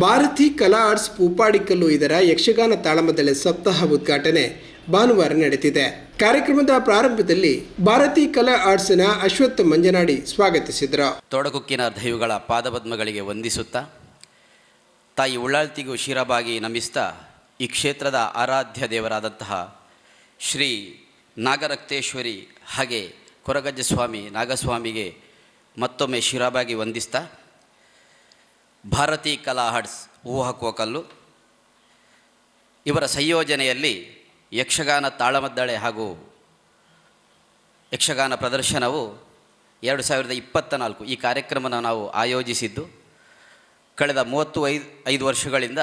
ಭಾರತಿ ಕಲಾ ಆರ್ಟ್ಸ್ ಪೂಪಾಡಿಕಲ್ಲು ಇದರ ಯಕ್ಷಗಾನ ತಾಳಮದ್ದಳೆ ಸಪ್ತಾಹ ಉದ್ಘಾಟನೆ ಭಾನುವಾರ ನಡೆದಿದೆ. ಕಾರ್ಯಕ್ರಮದ ಪ್ರಾರಂಭದಲ್ಲಿ ಭಾರತೀ ಕಲಾ ಆರ್ಟ್ಸ್ನ ಅಶ್ವತ್ಥ ಮಂಜನಾಡಿ ಸ್ವಾಗತಿಸಿದರು. ತೊಡಗುಕ್ಕಿನ ದೈವಗಳ ಪಾದಪದ್ಮಗಳಿಗೆ ವಂದಿಸುತ್ತಾ, ತಾಯಿ ಉಳ್ಳಾಳ್ತಿಗೂ ಶಿರಬಾಗಿ ನಮಿಸ್ತಾ, ಈ ಕ್ಷೇತ್ರದ ಆರಾಧ್ಯ ದೇವರಾದಂತಹ ಶ್ರೀ ನಾಗರಕ್ತೇಶ್ವರಿ ಹಾಗೆ ಕೊರಗಜ್ಜ ಸ್ವಾಮಿ ನಾಗಸ್ವಾಮಿಗೆ ಮತ್ತೊಮ್ಮೆ ಶಿರಬಾಗಿ ವಂದಿಸ್ತಾ ಭಾರತಿ ಕಲಾ ಹಡ್ಸ್ ಹೂ ಹಾಕುವ ಕಲ್ಲು. ಇವರ ಸಂಯೋಜನೆಯಲ್ಲಿ ಯಕ್ಷಗಾನ ತಾಳಮದ್ದಳೆ ಹಾಗೂ ಯಕ್ಷಗಾನ ಪ್ರದರ್ಶನವು ಎರಡು ಸಾವಿರದ ಇಪ್ಪತ್ತ ನಾಲ್ಕು ಈ ಕಾರ್ಯಕ್ರಮನ ನಾವು ಆಯೋಜಿಸಿದ್ದು. ಕಳೆದ ಮೂವತ್ತು ಐದು ಐದು ವರ್ಷಗಳಿಂದ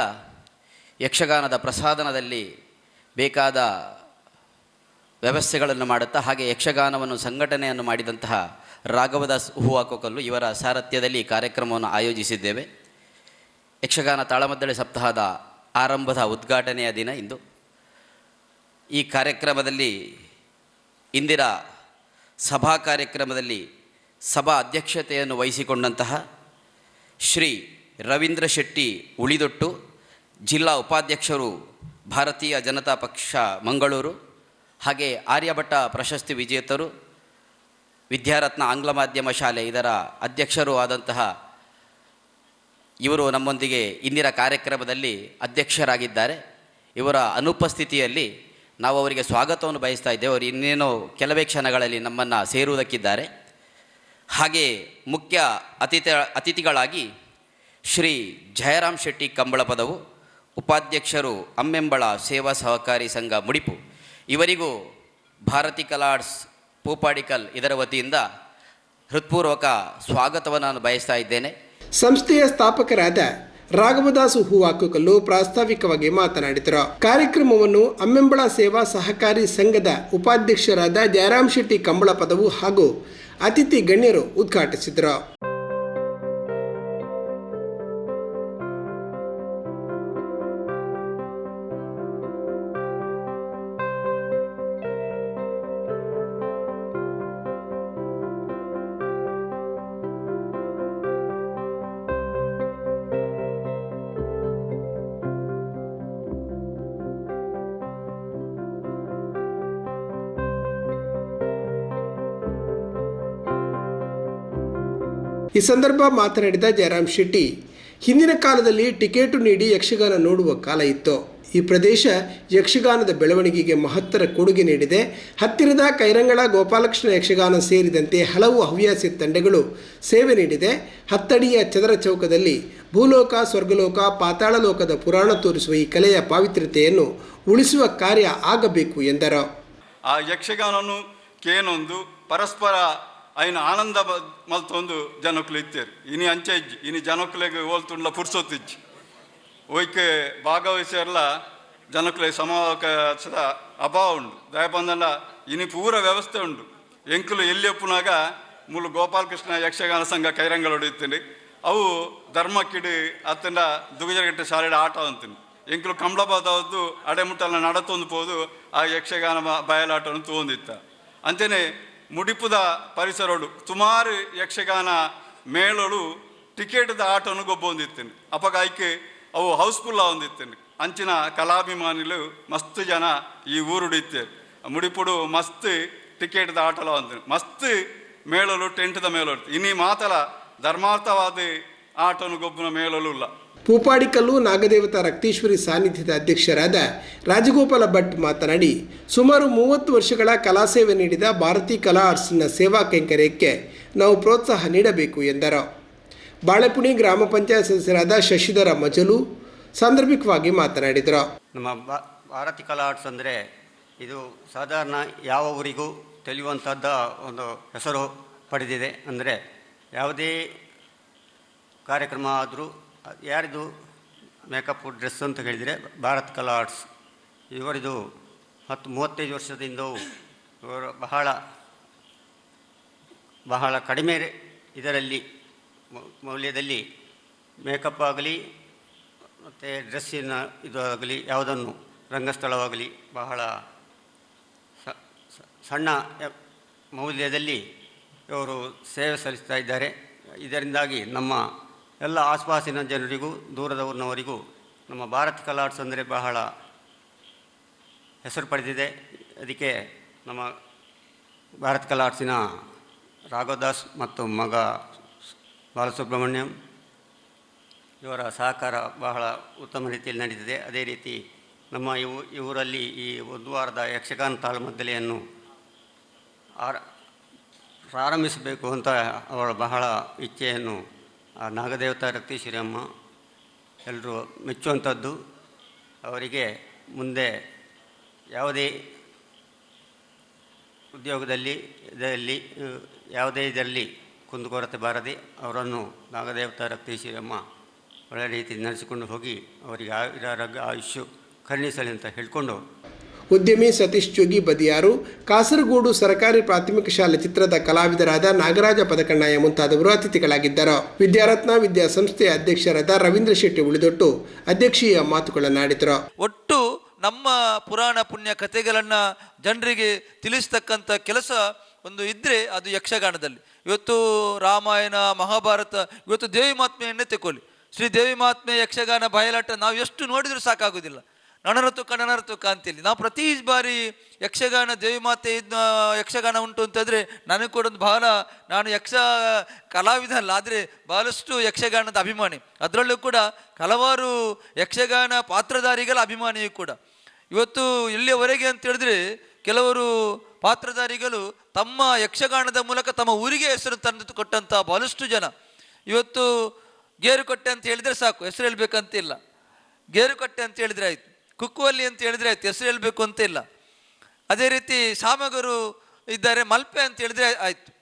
ಯಕ್ಷಗಾನದ ಪ್ರಸಾದನದಲ್ಲಿ ಬೇಕಾದ ವ್ಯವಸ್ಥೆಗಳನ್ನು ಮಾಡುತ್ತಾ ಹಾಗೆ ಯಕ್ಷಗಾನವನ್ನು ಸಂಘಟನೆಯನ್ನು ಮಾಡಿದಂತಹ ರಾಘವದಾಸ್ ಹೂವಾಕೋಕಲ್ಲು ಇವರ ಸಾರಥ್ಯದಲ್ಲಿ ಈ ಕಾರ್ಯಕ್ರಮವನ್ನು ಆಯೋಜಿಸಿದ್ದೇವೆ. ಯಕ್ಷಗಾನ ತಾಳಮದ್ದಳೆ ಸಪ್ತಾಹದ ಆರಂಭದ ಉದ್ಘಾಟನೆಯ ದಿನ ಇಂದು. ಈ ಕಾರ್ಯಕ್ರಮದಲ್ಲಿ ಇಂದಿನ ಸಭಾ ಕಾರ್ಯಕ್ರಮದಲ್ಲಿ ಸಭಾ ಅಧ್ಯಕ್ಷತೆಯನ್ನು ವಹಿಸಿಕೊಂಡಂತಹ ಶ್ರೀ ರವೀಂದ್ರ ಶೆಟ್ಟಿ ಉಳಿದೊಟ್ಟು ಜಿಲ್ಲಾ ಉಪಾಧ್ಯಕ್ಷರು ಭಾರತೀಯ ಜನತಾ ಪಕ್ಷ ಮಂಗಳೂರು, ಹಾಗೆ ಆರ್ಯಭಟ್ಟ ಪ್ರಶಸ್ತಿ ವಿಜೇತರು, ವಿದ್ಯಾರತ್ನ ಆಂಗ್ಲ ಮಾಧ್ಯಮ ಶಾಲೆ ಇದರ ಅಧ್ಯಕ್ಷರೂ ಆದಂತಹ ಇವರು ನಮ್ಮೊಂದಿಗೆ ಇಂದಿನ ಕಾರ್ಯಕ್ರಮದಲ್ಲಿ ಅಧ್ಯಕ್ಷರಾಗಿದ್ದಾರೆ. ಇವರ ಅನುಪಸ್ಥಿತಿಯಲ್ಲಿ ನಾವು ಅವರಿಗೆ ಸ್ವಾಗತವನ್ನು ಬಯಸ್ತಾ ಇದ್ದೇವೆ. ಅವರು ಇನ್ನೇನು ಕೆಲವೇ ಕ್ಷಣಗಳಲ್ಲಿ ನಮ್ಮನ್ನು ಸೇರುವುದಕ್ಕಿದ್ದಾರೆ. ಹಾಗೆ ಮುಖ್ಯ ಅತಿಥಿ, ಅತಿಥಿಗಳಾಗಿ ಶ್ರೀ ಜಯರಾಮ್ ಶೆಟ್ಟಿ ಕಂಬಳ ಪದವು ಉಪಾಧ್ಯಕ್ಷರು ಅಮ್ಮೆಂಬಳ ಸೇವಾ ಸಹಕಾರಿ ಸಂಘ ಮುಡಿಪು. ಇವರಿಗೂ ಭಾರತಿ ಕಲಾರ್ಡ್ಸ್ ಪೂಪಾಡಿಕಲ್ ಇದರ ವತಿಯಿಂದ ಹೃತ್ಪೂರ್ವಕ ಸ್ವಾಗತವನ್ನು ನಾನು ಬಯಸ್ತಾ ಇದ್ದೇನೆ. ಸಂಸ್ಥೆಯ ಸ್ಥಾಪಕರಾದ ರಾಘವದಾಸು ಹೂವಾಕುಕಲ್ಲು ಪ್ರಾಸ್ತಾವಿಕವಾಗಿ ಮಾತನಾಡಿದರು. ಕಾರ್ಯಕ್ರಮವನ್ನು ಅಮ್ಮೆಂಬಳ ಸೇವಾ ಸಹಕಾರಿ ಸಂಘದ ಉಪಾಧ್ಯಕ್ಷರಾದ ಜಯರಾಮ್ ಶೆಟ್ಟಿ ಕಂಬಳ ಪದವು ಹಾಗೂ ಅತಿಥಿ ಗಣ್ಯರು ಉದ್ಘಾಟಿಸಿದರು. ಈ ಸಂದರ್ಭ ಮಾತನಾಡಿದ ಜಯರಾಮ್ ಶೆಟ್ಟಿ, ಹಿಂದಿನ ಕಾಲದಲ್ಲಿ ಟಿಕೆಟು ನೀಡಿ ಯಕ್ಷಗಾನ ನೋಡುವ ಕಾಲ ಇತ್ತು. ಈ ಪ್ರದೇಶ ಯಕ್ಷಗಾನದ ಬೆಳವಣಿಗೆಗೆ ಮಹತ್ತರ ಕೊಡುಗೆ ನೀಡಿದೆ. ಹತ್ತಿರದ ಕೈರಂಗಳ ಗೋಪಾಲಕೃಷ್ಣ ಯಕ್ಷಗಾನ ಸೇರಿದಂತೆ ಹಲವು ಹವ್ಯಾಸಿ ತಂಡಗಳು ಸೇವೆ ನೀಡಿದೆ. ಹತ್ತಡಿಯ ಚದರ ಚೌಕದಲ್ಲಿ ಭೂಲೋಕ, ಸ್ವರ್ಗಲೋಕ ಪಾತಾಳಲೋಕದ ಪುರಾಣ ತೋರಿಸುವ ಈ ಕಲೆಯ ಪಾವಿತ್ರ್ಯತೆಯನ್ನು ಉಳಿಸುವ ಕಾರ್ಯ ಆಗಬೇಕು ಎಂದರು. ಆ ಯಕ್ಷಗಾನನು ಕೇನೊಂದು ಪರಸ್ಪರ ಆನಂದ ಬ- ಮಲ್ತೊಂದು ಜನಕ್ಕಲು ಇತ್ತೇರು. ಇನಿ ಅಂಚೆ ಇಜ್ಜಿ, ಇನಿ ಜನಕ್ಕಲಿಗೆ ಹೋಲ್ತುಂಡ್ಲ ಪುರ್ಸೊತ್ತಿಜ್ಜಿ ಒಯ್ಕೆ ಭಾಗವಹಿಸಿರಲ್ಲ ಜನಕ್ಕಲೆ ಸಮಾವಕಾಶದ ಅಭಾವ ಉಂಡು ದಯಪಂದಲ್ಲ ಇನಿ ಪೂರ ವ್ಯವಸ್ಥೆ ಉಂಡು ಎಂಕುಲು ಎಲ್ಲಿಯಪ್ಪುನಾಗ ಮುಳು ಗೋಪಾಲಕೃಷ್ಣ ಯಕ್ಷಗಾನ ಸಂಘ ಕೈರಂಗಲ್ ಹೊಡೆಯುತ್ತೀನಿ ಅವು ಧರ್ಮಕ್ಕಿಡಿ ಅತ್ತಿಂದ ದುಗಜರಗಟ್ಟೆ ಶಾಲೆಡ ಆಟ ಅಂತೀನಿ. ಎಂಕುಲು ಕಂಬಳಬಾದವದ್ದು ಅಡೆಮುಟ್ಟಲ್ಲ ನಡತೊಂದು ಪೋದು ಆ ಯಕ್ಷಗಾನ ಬಯಲಾಟವನ್ನು ತಗೊಂಡಿತ್ತ. ಅಂತೆಯೇ ಮುಡಿಪುದ ಪರಿಸರಳು. ಸುಮಾರು ಯಕ್ಷಗಾನ ಮೇಳಲು ಟಿಕೆಟ್ದ ಆಟವನ್ನು ಗೊಬ್ಬೊಂದಿತ್ತೇನೆ ಅಪಗ ಆಯ್ಕೆ ಅವು ಹೌಸ್ಫುಲ್ ಹೊಂದಿತ್ತೇನೆ. ಅಂಚಿನ ಕಲಾಭಿಮಾನಿಗಳು ಮಸ್ತ್ ಜನ ಈ ಊರುಡಿತ್ತೇರು ಮುಡಿಪುಡು ಮಸ್ತ್ ಟಿಕೆಟ್ದ ಆಟಲ ಅಂತೀನಿ ಮಸ್ತ್ ಮೇಳಲು ಟೆಂಟ್ದ ಮೇಲೊಡ್ತು ಇನ್ನೀ ಮಾತಲ ಧರ್ಮಾರ್ಥವಾದ ಆಟನು ಗೊಬ್ಬನ ಮೇಳಲು ಇಲ್ಲ. ಪೂಪಾಡಿಕಲ್ಲು ನಾಗದೇವತಾ ರಕ್ತೇಶ್ವರಿ ಸಾನ್ನಿಧ್ಯದ ಅಧ್ಯಕ್ಷರಾದ ರಾಜಗೋಪಾಲ ಭಟ್ ಮಾತನಾಡಿ, ಸುಮಾರು ಮೂವತ್ತು ವರ್ಷಗಳ ಕಲಾ ಸೇವೆ ನೀಡಿದ ಭಾರತೀ ಕಲಾ ಆರ್ಟ್ಸ್ನ ಸೇವಾ ಕೈಂಕರ್ಯಕ್ಕೆ ನಾವು ಪ್ರೋತ್ಸಾಹ ನೀಡಬೇಕು ಎಂದರು. ಬಾಳೆಪುಣಿ ಗ್ರಾಮ ಪಂಚಾಯತ್ ಸದಸ್ಯರಾದ ಶಶಿಧರ ಮಜಲು ಸಾಂದರ್ಭಿಕವಾಗಿ ಮಾತನಾಡಿದರು. ನಮ್ಮ ಭಾರತೀ ಕಲಾ ಆರ್ಟ್ಸ್ ಅಂದರೆ ಇದು ಸಾಧಾರಣ ಯಾವ ಊರಿಗೂ ತಿಳಿಯುವಂಥದ್ದ ಒಂದು ಹೆಸರು ಪಡೆದಿದೆ. ಅಂದರೆ ಯಾವುದೇ ಕಾರ್ಯಕ್ರಮ ಆದರೂ ಯಾರಿದು ಮೇಕಪ್ ಡ್ರೆಸ್ ಅಂತ ಹೇಳಿದರೆ ಭಾರತ್ ಕಲಾ ಆರ್ಟ್ಸ್. ಇವರಿದು ಹತ್ತು, ಮೂವತ್ತೈದು ವರ್ಷದಿಂದ ಇವರು ಬಹಳ ಬಹಳ ಕಡಿಮೆ ಇದರಲ್ಲಿ ಮೌಲ್ಯದಲ್ಲಿ ಮೇಕಪ್ ಆಗಲಿ, ಮತ್ತು ಡ್ರೆಸ್ಸಿನ ಇದು ಆಗಲಿ, ಯಾವುದನ್ನು, ರಂಗಸ್ಥಳವಾಗಲಿ, ಬಹಳ ಸಣ್ಣ ಮೌಲ್ಯದಲ್ಲಿ ಇವರು ಸೇವೆ ಸಲ್ಲಿಸ್ತಾ ಇದ್ದಾರೆ. ಇದರಿಂದಾಗಿ ನಮ್ಮ ಎಲ್ಲ ಆಸುಪಾಸಿನ ಜನರಿಗೂ, ದೂರದ ಊರಿನವರಿಗೂ ನಮ್ಮ ಭಾರತ್ ಕಲಾರ್ಟ್ಸ್ ಅಂದರೆ ಬಹಳ ಹೆಸರು ಪಡೆದಿದೆ. ಅದಕ್ಕೆ ನಮ್ಮ ಭಾರತ್ ಕಲಾರ್ಟ್ಸಿನ ರಾಘವದಾಸ್ ಮತ್ತು ಮಗ ಬಾಲಸುಬ್ರಹ್ಮಣ್ಯಂ ಇವರ ಸಹಕಾರ ಬಹಳ ಉತ್ತಮ ರೀತಿಯಲ್ಲಿ ನಡೆದಿದೆ ಅದೇ ರೀತಿ ನಮ್ಮ ಇವು, ಇವರಲ್ಲಿ ಈ ಒಂದು ವಾರದ ಯಕ್ಷಗಾನ ತಾಳಮದ್ದಲೆಯನ್ನು ಆರ, ಪ್ರಾರಂಭಿಸಬೇಕು ಅಂತ ಅವಳ ಬಹಳ ಇಚ್ಛೆಯನ್ನು ಆ ನಾಗದೇವತಾ ರಕ್ತಿ ಶ್ರೀರಮ್ಮ ಎಲ್ಲರೂ ಮೆಚ್ಚುವಂಥದ್ದು. ಅವರಿಗೆ ಮುಂದೆ ಯಾವುದೇ ಉದ್ಯೋಗದಲ್ಲಿ, ಇದರಲ್ಲಿ, ಯಾವುದೇ ಇದರಲ್ಲಿ ಕುಂದುಕೊರತೆ ಬಾರದೆ ಅವರನ್ನು ನಾಗದೇವತಾ ರಕ್ತಿ ಅಮ್ಮ ಒಳ್ಳೆ ರೀತಿ ನಡೆಸಿಕೊಂಡು ಹೋಗಿ ಅವರಿಗೆ ಆಯುಷ್ಯು ಕರುಣಿಸಲಿ ಅಂತ ಹೇಳಿಕೊಂಡು ಉದ್ಯಮಿ ಸತೀಶ್ ಜೋಗಿ ಬದಿಯಾರು. ಕಾಸರಗೋಡು ಸರ್ಕಾರಿ ಪ್ರಾಥಮಿಕ ಶಾಲೆ ಚಿತ್ರದ ಕಲಾವಿದರಾದ ನಾಗರಾಜ ಪದಕಣ್ಣಯ್ಯ ಮುಂತಾದವರು ಅತಿಥಿಗಳಾಗಿದ್ದರು. ವಿದ್ಯಾರತ್ನ ವಿದ್ಯಾಸಂಸ್ಥೆಯ ಅಧ್ಯಕ್ಷರಾದ ರವೀಂದ್ರ ಶೆಟ್ಟಿ ಉಳಿದೊಟ್ಟು ಅಧ್ಯಕ್ಷೀಯ ಮಾತುಗಳನ್ನಾಡಿದರು. ಒಟ್ಟು ನಮ್ಮ ಪುರಾಣ ಪುಣ್ಯ ಕಥೆಗಳನ್ನು ಜನರಿಗೆ ತಿಳಿಸ್ತಕ್ಕಂಥ ಕೆಲಸ ಒಂದು ಇದ್ದರೆ ಅದು ಯಕ್ಷಗಾನದಲ್ಲಿ. ಇವತ್ತು ರಾಮಾಯಣ, ಮಹಾಭಾರತ, ಇವತ್ತು ದೇವಿ ಮಾತ್ಮೆಯನ್ನೇ ತೆಕ್ಕೊಳ್ಳಿ. ಶ್ರೀ ದೇವಿ ಮಾತ್ಮೆ ಯಕ್ಷಗಾನ ಬಯಲಾಟ ನಾವು ಎಷ್ಟು ನೋಡಿದರೂ ಸಾಕಾಗೋದಿಲ್ಲ. ನಣನತು ನಣನತುಕ ಕಾಂತಿಯಲ್ಲಿ ನಾವು ಪ್ರತಿ ಬಾರಿ ಯಕ್ಷಗಾನ ದೇವಿ ಮಾತೆ ಯಕ್ಷಗಾನ ಉಂಟು ಅಂತಂದರೆ ನನಗೆ ಕೂಡ ಒಂದು ಬಹಳ ನಾನು ಯಕ್ಷ ಕಲಾವಿದ ಅಲ್ಲ ಆದರೆ ಬಹಳಷ್ಟು ಯಕ್ಷಗಾನದ ಅಭಿಮಾನಿ. ಅದರಲ್ಲೂ ಕೂಡ ಹಲವಾರು ಯಕ್ಷಗಾನ ಪಾತ್ರಧಾರಿಗಳ ಅಭಿಮಾನಿಯೂ ಕೂಡ. ಇವತ್ತು ಇಲ್ಲಿಯವರೆಗೆ ಅಂತ ಹೇಳಿದ್ರೆ ಕೆಲವರು ಪಾತ್ರಧಾರಿಗಳು ತಮ್ಮ ಯಕ್ಷಗಾನದ ಮೂಲಕ ತಮ್ಮ ಊರಿಗೆ ಹೆಸರು ತಂದು ಕೊಟ್ಟಂಥ ಬಹಳಷ್ಟು ಜನ. ಇವತ್ತು ಗೇರುಕಟ್ಟೆ ಅಂತ ಹೇಳಿದರೆ ಸಾಕು, ಹೆಸರು ಹೇಳ್ಬೇಕಂತಿಲ್ಲ. ಗೇರುಕಟ್ಟೆ ಅಂತ ಹೇಳಿದರೆ ಆಯ್ತು. ಕುಕ್ಕುವಲ್ಲಿ ಅಂತ ಹೇಳಿದ್ರೆ ಆಯ್ತು ಹೆಸರು ಹೇಳಬೇಕು ಅಂತ ಇಲ್ಲ. ಅದೇ ರೀತಿ ಶಾಮಗರು ಇದ್ದಾರೆ ಮಲ್ಪೆ ಅಂತ ಹೇಳಿದ್ರೆ ಆಯ್ತು.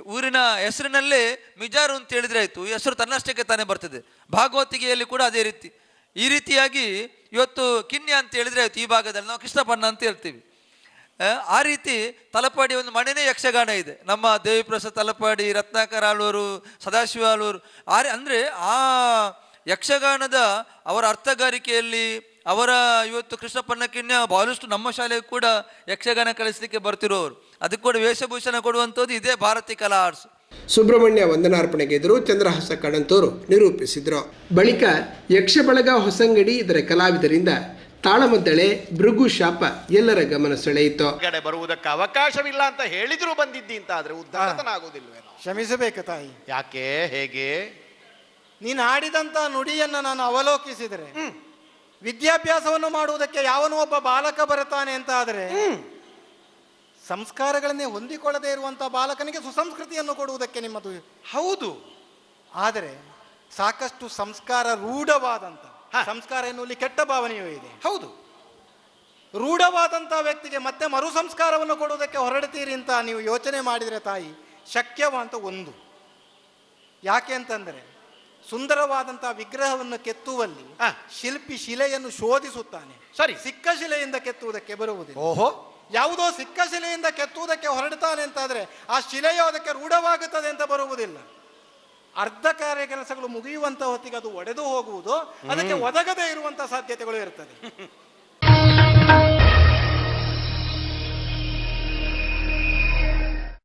ಊರಿನ ಹೆಸರಿನಲ್ಲೇ ಮಿಜಾರು ಅಂತ ಹೇಳಿದ್ರೆ ಆಯ್ತು. ಹೆಸರು ತನ್ನಷ್ಟಕ್ಕೆ ತಾನೇ ಬರ್ತದೆ. ಭಾಗವತಿಗೆಯಲ್ಲಿ ಕೂಡ ಅದೇ ರೀತಿ. ಈ ರೀತಿಯಾಗಿ ಇವತ್ತು ಕಿನ್ಯ ಅಂತ ಹೇಳಿದ್ರೆ ಆಯ್ತು ಈ ಭಾಗದಲ್ಲಿ ನಾವು ಕೃಷ್ಣಪಣ್ಣ ಅಂತ ಹೇಳ್ತೀವಿ. ಆ, ರೀತಿ ತಲಪಾಡಿ ಒಂದು ಮಣೆನೇ ಯಕ್ಷಗಾನ ಇದೆ. ನಮ್ಮ ದೇವಿಪ್ರಸಾದ್ ತಲಪಾಡಿ ರತ್ನಾಕರ ಆಳ್ವರು ಸದಾಶಿವ ಆಳ್ವರು. ಆ ಅಂದ್ರೆ ಆ ಯಕ್ಷಗಾನದ ಅವರ ಅರ್ಥಗಾರಿಕೆಯಲ್ಲಿ ಅವರ ಇವತ್ತು ಕೃಷ್ಣಪ್ಪನ ಕಿನ್ಯ ಬಹಳಷ್ಟು ನಮ್ಮ ಶಾಲೆಗೆ ಕೂಡ ಯಕ್ಷಗಾನ ಕಲಿಸಲಿಕ್ಕೆ ಬರ್ತಿರೋರು. ಅದಕ್ಕೆ ಕೂಡ ವೇಷಭೂಷಣ ಕೊಡುವಂಥದ್ದು ಇದೇ ಭಾರತಿ ಕಲಾ ಆರ್ಟ್ಸ್. ಸುಬ್ರಹ್ಮಣ್ಯ ವಂದನಾರ್ಪಣೆಗೆ ಎದುರು ಚಂದ್ರಹಾಸ ಕಡಂತೋರು ನಿರೂಪಿಸಿದರು. ಬಳಿಕ ಯಕ್ಷ ಬಳಗ ಹೊಸಂಗಡಿ ಇದರ ಕಲಾವಿದರಿಂದ ತಾಳಮದ್ದಳೆ ಭೃಗು ಶಾಪ ಎಲ್ಲರ ಗಮನ ಸೆಳೆಯಿತು. ಕಡೆ ಬರುವುದಕ್ಕೆ ಅವಕಾಶವಿಲ್ಲ ಅಂತ ಹೇಳಿದ್ರು ಬಂದಿದ್ದಿ ಅಂತ ಆದ್ರೆ ಉದ್ದಾಟನಾಗುವುದಿಲ್ವೇನೋ ಕ್ಷಮಿಸಬೇಕು ತಾಯಿ. ಯಾಕೆ ಹೇಗೆ? ನೀನು ಆಡಿದಂತ ನುಡಿಯನ್ನ ನಾನು ಅವಲೋಕಿಸಿದರೆ ವಿದ್ಯಾಭ್ಯಾಸವನ್ನು ಮಾಡುವುದಕ್ಕೆ ಯಾವನೋ ಒಬ್ಬ ಬಾಲಕ ಬರುತ್ತಾನೆ ಅಂತ ಆದರೆ ಸಂಸ್ಕಾರಗಳನ್ನೇ ಹೊಂದಿಕೊಳ್ಳದೆ ಇರುವಂತಹ ಬಾಲಕನಿಗೆ ಸುಸಂಸ್ಕೃತಿಯನ್ನು ಕೊಡುವುದಕ್ಕೆ ನಿಮ್ಮದು. ಹೌದು. ಆದರೆ ಸಾಕಷ್ಟು ಸಂಸ್ಕಾರ ರೂಢವಾದಂತ ಸಂಸ್ಕಾರ ಎನ್ನುವಲ್ಲಿ ಕೆಟ್ಟ ಭಾವನೆಯೂ ಇದೆ. ಹೌದು. ರೂಢವಾದಂತಹ ವ್ಯಕ್ತಿಗೆ ಮತ್ತೆ ಮರು ಸಂಸ್ಕಾರವನ್ನು ಕೊಡುವುದಕ್ಕೆ ಹೊರಡ್ತೀರಿ ಅಂತ ನೀವು ಯೋಚನೆ ಮಾಡಿದರೆ ತಾಯಿ ಶಕ್ಯವಾ ಅಂತ ಒಂದು. ಯಾಕೆ ಅಂತಂದರೆ ಸುಂದರವಾದಂತಹ ವಿಗ್ರಹವನ್ನು ಕೆತ್ತುವಲ್ಲಿ. ಶಿಲ್ಪಿ ಶಿಲೆಯನ್ನು ಶೋಧಿಸುತ್ತಾನೆ. ಸರಿ. ಸಿಕ್ಕ ಶಿಲೆಯಿಂದ ಕೆತ್ತುವುದಕ್ಕೆ ಬರುವುದಿಲ್ಲ. ಓಹೋ. ಯಾವುದೋ ಸಿಕ್ಕ ಶಿಲೆಯಿಂದ ಕೆತ್ತುವುದಕ್ಕೆ ಹೊರಡ್ತಾನೆ ಅಂತಾದ್ರೆ ಆ ಶಿಲೆಯು ಅದಕ್ಕೆ ರೂಢವಾಗುತ್ತದೆ ಅಂತ ಬರುವುದಿಲ್ಲ. ಅರ್ಧ ಕಾರ್ಯ ಕೆಲಸಗಳು ಮುಗಿಯುವಂತ ಹೊತ್ತಿಗೆ ಅದು ಒಡೆದು ಹೋಗುವುದು ಅದಕ್ಕೆ ಒದಗದೇ ಇರುವಂತಹ ಸಾಧ್ಯತೆಗಳು ಇರ್ತದೆ.